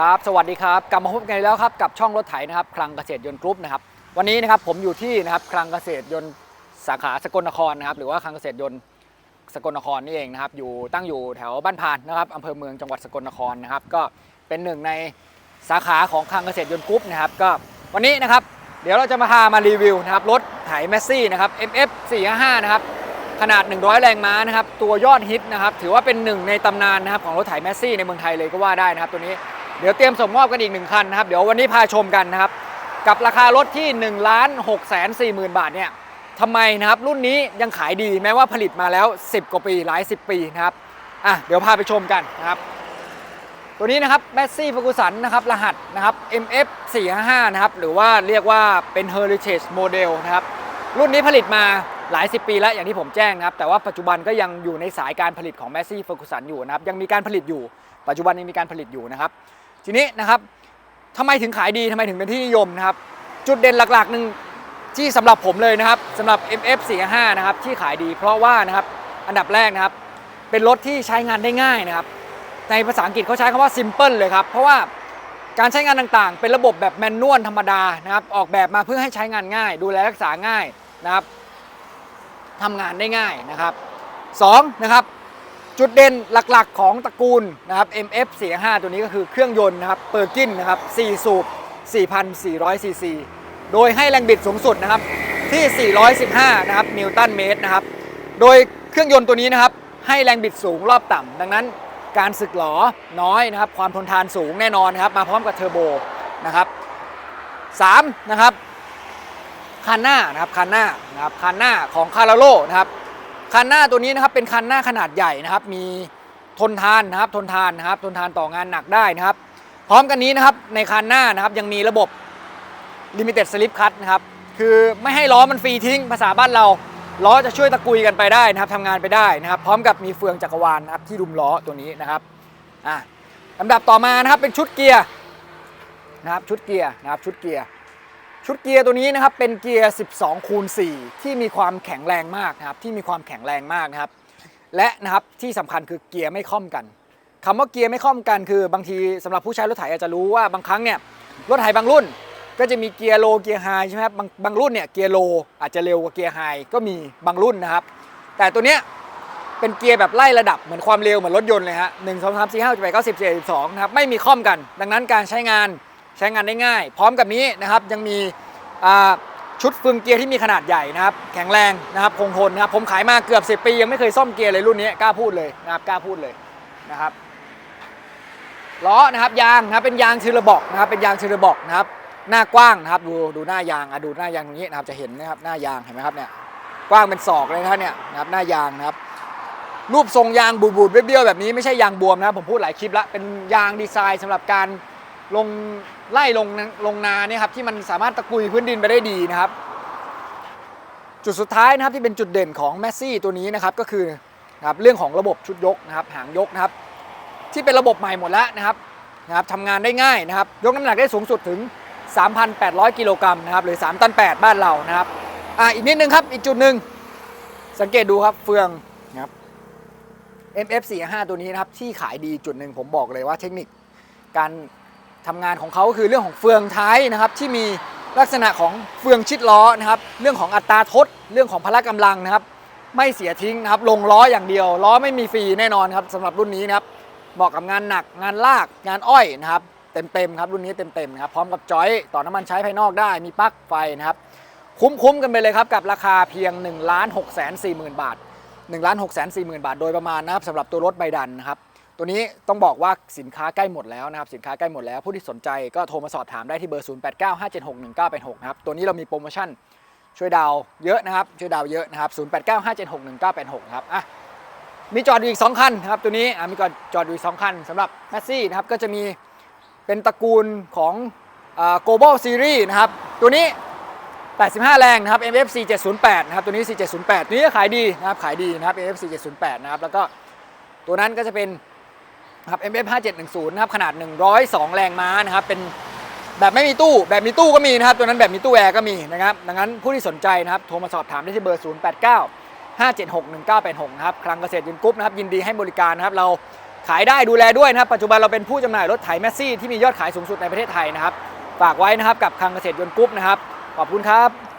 ครับ สวัสดีครับ กลับมาพบกันอีกแล้วครับกับช่องรถไถนะครับ คลังเกษตรยนต์กรุ๊ปนะครับ วันนี้นะครับผมอยู่ที่นะครับคลังเกษตรยนต์สาขาสกลนครนะครับ หรือว่าคลังเกษตรยนต์สกลนครนี่เองนะครับ อยู่ตั้งอยู่แถวบ้านพานนะครับอำเภอเมืองจังหวัดสกลนครนะครับ ก็เป็นหนึ่งในสาขาของคลังเกษตรยนต์กรุ๊ปนะครับ ก็วันนี้นะครับ เดี๋ยวเราจะมาพามารีวิวนะครับรถไถแมสซี่นะครับ MF 455นะครับ ขนาด 100 แรงม้านะครับ ตัวยอดฮิตนะครับ ถือว่าเป็นหนึ่งในตำนานนะครับของรถไถแมสซี่ในเมืองไทยเลยก็ว่าได้นะครับ ตัวนี้ เดี๋ยวเตรียมส่งมอบกันอีกหนึ่งคันนะครับ เดี๋ยววันนี้พาชมกันนะครับ กับราคารถที่1นึ่งล้านหกแสนสี่หมื่นบาทเนี่ยทำไมนะครับรุ่นนี้ยังขายดีแม้ว่าผลิตมาแล้ว 10 กว่าปีหลาย 10 ปีนะครับอะเดี๋ยวพาไปชมกันนะครับ ตัวนี้นะครับแมสซี่ฟ r กุสันนะครับรหัสนะครับ MF 455นะครับหรือว่าเรียกว่าเป็น Heritage Model นะครับรุ่นนี้ผลิตมาหลาย 10 ปีแล้วอย่างที่ผมแจ้งนะครับ แต่ว่าปัจจุบันก็ยังอยู่ในสายการผลิตของแมสซี่ฟ r กุสันอยู่นะครับยังมีการผลิตอยู่ ปัจจุบันยังมีการผลิตอยู่นะครับ ทีนี้นะครับทำไมถึงขายดีทำไมถึงเป็นที่นิยมนะครับ จุดเด่นหลักๆหนึ่งที่สำหรับผมเลยนะครับสำหรับ MF45 นะครับที่ขายดี เพราะว่านะครับอันดับแรกนะครับ เป็นรถที่ใช้งานได้ง่ายนะครับ ในภาษาอังกฤษเขาใช้คำว่า simple เลยครับ เพราะว่าการใช้งานต่างๆ เป็นระบบแบบแมนนวลธรรมดานะครับ ออกแบบมาเพื่อให้ใช้งานง่าย ดูแลรักษาง่ายนะครับทำงานได้ง่ายนะครับสองนะครับ จุดเด่นหลักๆของตระกูลนะครับ MF 45ตัวนี้ก็คือเครื่องยนต์นะครับเปอร์กินนะครับ 4 สูบ 4,400 ซีซี โดยให้แรงบิดสูงสุดนะครับที่ 415 นะครับนิวตันเมตรนะครับ โดยเครื่องยนต์ตัวนี้นะครับ ให้แรงบิดสูงรอบต่ำดังนั้นการสึกหลอน้อยนะครับ ความทนทานสูงแน่นอนนะครับ มาพร้อมกับเทอร์โบนะครับ3นะครับคันหน้านะครับคันหน้านะครับคันหน้าของคาราโลนะครับ คันหน้าตัวนี้นะครับเป็นคันหน้าขนาดใหญ่นะครับ มีทนทานนะครับทนทานนะครับ ทนทานต่องานหนักได้นะครับ พร้อมกันนี้นะครับในคันหน้านะครับยังมีระบบ Limited Slip Cut นะครับ คือไม่ให้ล้อมันฟรีทิ้งภาษาบ้านเราล้อจะช่วยตะกุยกันไปได้นะครับทำงานไปได้นะครับ พร้อมกับมีเฟืองจักรวาลนะครับ ที่ดุมล้อตัวนี้นะครับอะลำดับต่อมานะครับเป็นชุดเกียร์นะครับชุดเกียร์นะครับชุดเกียร์ ชุดเกียร์ตัวนี้นะครับเป็นเกียร์ 12 คูณ 4 ที่มีความแข็งแรงมากนะครับที่มีความแข็งแรงมากนะครับ และนะครับที่สำคัญคือเกียร์ไม่ค่อมกันคำว่าเกียร์ไม่ค่อมกันคือบางทีสำหรับผู้ใช้รถไถอาจจะรู้ว่าบางครั้งเนี่ยรถไถบางรุ่น ก็จะมีเกียร์โลเกียร์ไฮใช่ไหมครับบางบางรุ่นเนี่ยเกียร์โลอาจจะเร็วกว่าเกียร์ไฮก็มีบางรุ่นนะครับ แต่ตัวเนี้ยเป็นเกียร์แบบไล่ระดับเหมือนความเร็วเหมือนรถยนต์เลยฮะหนึ่งสองสามสี่ห้าหกเจ็ดแปดเก้าสิบสิบเอ็ดสิบสองนะครับไม่มีค่อมกัน ดังนั้นการใช้งาน ใช้งานได้ง่าย พร้อมกับนี้นะครับยังมีชุดเฟืองเกียร์ที่มีขนาดใหญ่นะครับ แข็งแรงนะครับคงทนนะครับ ผมขายมาเกือบ 10 ปี ยังไม่เคยซ่อมเกียร์เลยรุ่นนี้กล้าพูดเลยนะครับกล้าพูดเลยนะครับล้อนะครับยางนะครับเป็นยางเทเลบอกนะครับเป็นยางเทเลบอกนะครับหน้ากว้างนะครับดูดูหน้ายางอะดูหน้ายางตรงนี้นะครับจะเห็นนะครับหน้ายางเห็นไหมครับเนี่ยกว้างเป็นศอกเลยนะครับเนี่ยนะครับหน้ายางนะครับรูปทรงยางบูดๆเบี้ยวแบบนี้ไม่ใช่ยางบวมนะครับผมพูดหลายคลิปแล้วเป็นยางดีไซน์สำหรับการลง ไล่ลงลงนาเนี่ยครับที่มันสามารถตะกุยพื้นดินไปได้ดีนะครับ จุดสุดท้ายนะครับที่เป็นจุดเด่นของแมสซี่ตัวนี้นะครับก็คือนะครับเรื่องของระบบชุดยกนะครับหางยกนะครับที่เป็นระบบใหม่หมดแล้วนะครับนะครับทำงานได้ง่ายนะครับ ยกน้ำหนักได้สูงสุดถึง 3,800 กิโลกรัมนะครับหรือ 3 ตัน 8 บ้านเรานะครับอะอีกนิดนึงครับอีกจุดหนึ่งสังเกตดูครับเฟืองนะครับ MF45 ตัวนี้นะครับที่ขายดีจุดหนึ่งผมบอกเลยว่าเทคนิคการ ทำงานของเขาคือเรื่องของเฟืองท้ายนะครับ ที่มีลักษณะของเฟืองชิดล้อนะครับ เรื่องของอัตราทดเรื่องของพละกำลังนะครับ ไม่เสียทิ้งนะครับ ลงล้ออย่างเดียว ล้อไม่มีฟรีแน่นอนครับสำหรับรุ่นนี้นะครับเหมาะกับงานหนักงานลากงานอ้อยนะครับเต็มๆครับรุ่นนี้เต็มๆนะครับพร้อมกับจอยต่อน้ำมันใช้ภายนอกได้มีปลั๊กไฟนะครับ คุ้มๆกันไปเลยครับกับราคาเพียง1นึ่งล้านหกแสนสี่หมื่นบาท1นึ่งล้านหกแสนสี่หมื่นบาทโดยประมาณนะครับสำหรับตัวรถใบดันนะครับ ตัวนี้ต้องบอกว่าสินค้าใกล้หมดแล้วนะครับสินค้าใกล้หมดแล้วผู้ที่สนใจก็โทรมาสอบถามได้ที่เบอร์ 0 8 9 5 7 6 1 9 8 6 นะครับตัวนี้เรามีโปรโมชั่นช่วยดาวเยอะนะครับช่วยดาวเยอะนะครับ0 8 9 5 7 6 1 9 8 6 ครับอะมีจอดอยู่อีก 2 คันนะครับตัวนี้อะมีจอดจอดอยู่อีก 2 คันสำหรับแมสซี่นะครับก็จะมีเป็นตระกูลของอ่า global series นะครับตัวนี้ 85 แรงนะครับ MF 4708นะครับตัวนี้ 4708 ตัวนี้ขายดีนะครับขายดีนะครับ MF 4708 นะครับแล้วก็ตัวนั้นก็จะเป็น ครับ MF 5710นะครับขนาด 102 แรงม้านะครับเป็นแบบไม่มีตู้แบบมีตู้ก็มีนะครับตัวนั้นแบบมีตู้แอร์ก็มีนะครับดังนั้นผู้ที่สนใจนะครับโทรมาสอบถามได้ที่เบอร์ 089 5761986นะครับคลังเกษตรยินกรุ๊ปนะครับยินดีให้บริการนะครับเราขายได้ดูแลด้วยนะครับปัจจุบันเราเป็นผู้จำหน่ายรถไถแมสซี่ที่มียอดขายสูงสุดในประเทศไทยนะครับฝากไว้นะครับกับคลังเกษตรยนต์กรุ๊ปนะครับขอบคุณครับ